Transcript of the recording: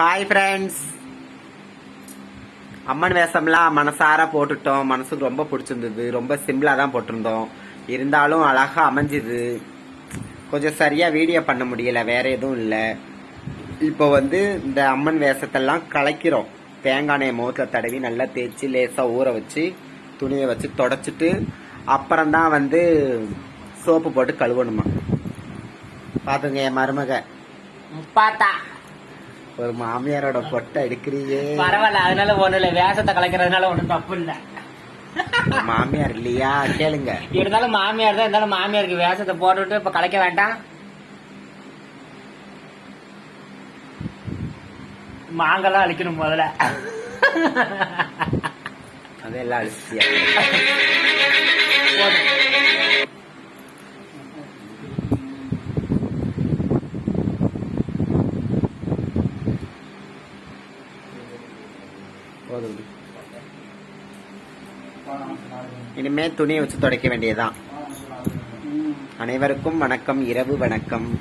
Hi friends அம்மன் வேஷம்லாம் மனசார போட்டுட்டோம். மனசுக்கு ரொம்ப பிடிச்சிருந்தது. ரொம்ப சிம்பிளாக தான் போட்டிருந்தோம். இருந்தாலும் அழகாக அமைஞ்சுது. கொஞ்சம் சரியாக வீடியோ பண்ண முடியலை. வேற எதுவும் இல்லை. இப்போ வந்து இந்த அம்மன் வேஷத்தெல்லாம் கலைக்கிறோம். தேங்காய் எண்ணெயை முகத்தில் தடவி நல்லா தேய்ச்சி லேசாக ஊற வச்சு துணியை வச்சு தொடச்சிட்டு அப்புறம்தான் வந்து சோப்பு போட்டு கழுவணுமா? பார்த்துங்க என் மருமக. முப்பாத்தா ஒரு மாமியாரோட பொட்டை எடுக்கிறீயே பரவாயில்ல அதனால ஒண்ணு இல்ல. வேஷத்தை கலைக்கிறதுனால ஒண்ணும் தப்பு இல்ல. மாமியார் இல்லையா? கேளுங்க. இருந்தாலும் மாமியார் தான் இருந்தாலும் மாமியாருக்கு வேஷத்தை போட்டுவிட்டு இப்ப கலைக்க வேண்டாம். மாங்கெல்லாம் அழிக்கணும் முதல்ல. அதெல்லாம் அழிச்சியா? போதும். இனிமே துணியை வச்சு துடைக்க வேண்டியதுதான். அனைவருக்கும் வணக்கம் இரவு வணக்கம்.